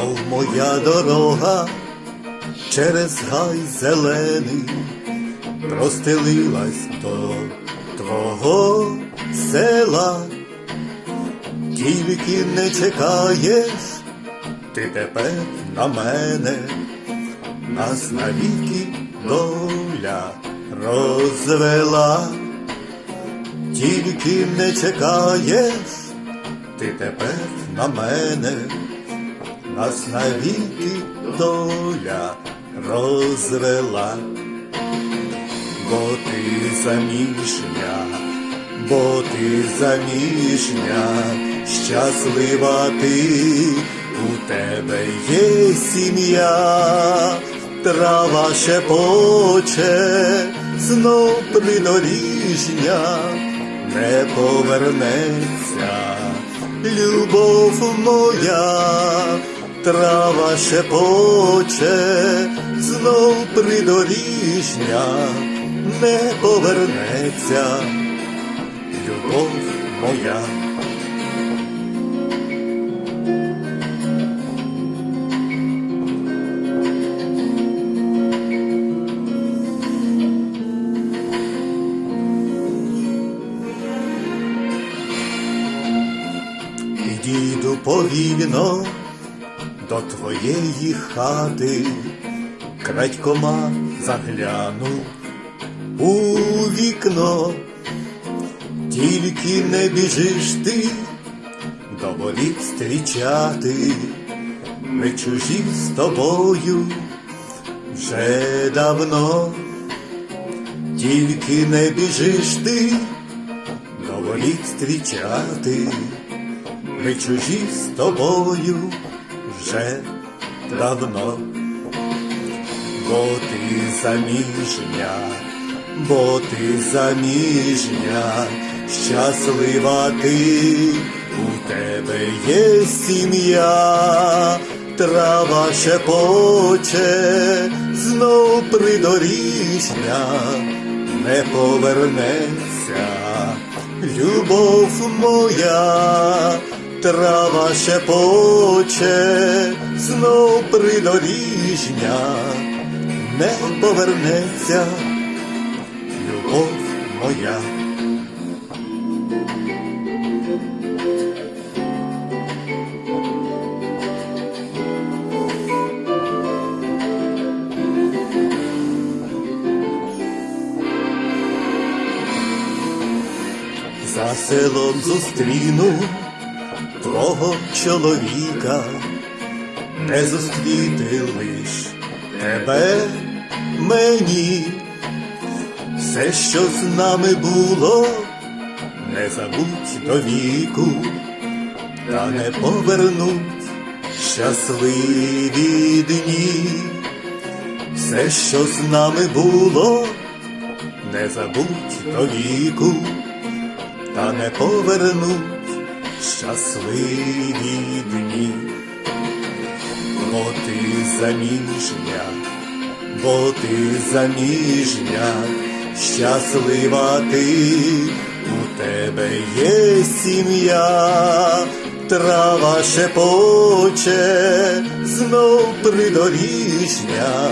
твоя дорога через гай зелений простелилась до твого села, тільки не чекаєш ти тепер на мене, нас навіки доля розвела, тільки не чекаєш ти тепер на мене, нас навіки доля розвела, бо ти заміжня, бо ти заміжня, щаслива ти, у тебе є сім'я, трава шепоче, знов придоріжня, не повернеться, любов моя, трава шепоче, знов придоріжня, не повернеться, любов моя. Підійду повільно до твоєї хати, крадькома загляну у вікно, тільки не біжиш ти до воріт зустрічати, ми чужі з тобою вже давно, тільки не біжиш ти до воріт зустрічати. Ми чужі з тобою вже давно, бо ти заміжня, бо ти заміжня, щаслива ти, у тебе є сім'я, трава шепоче, знов придоріжня, не повернеться, любов моя трава шепоче, знов придоріжня, не повернеться, любов моя. За селом зустріну твого чоловіка, не зустріти лиш тебе мені, все, що з нами було, не забудь до віку, та не повернуть щасливі дні, все, що з нами було, не забудь до віку, та не повернуть щасливі дні, бо ти заміжня, бо ти заміжня, щаслива ти, у тебе є сім'я, трава шепоче, знов придоріжня,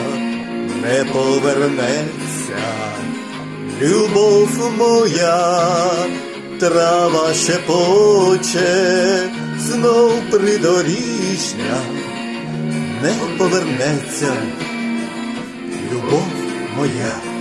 не повернеться, любов моя трава шепоче, знов придоріжня, не повернеться, любов моя.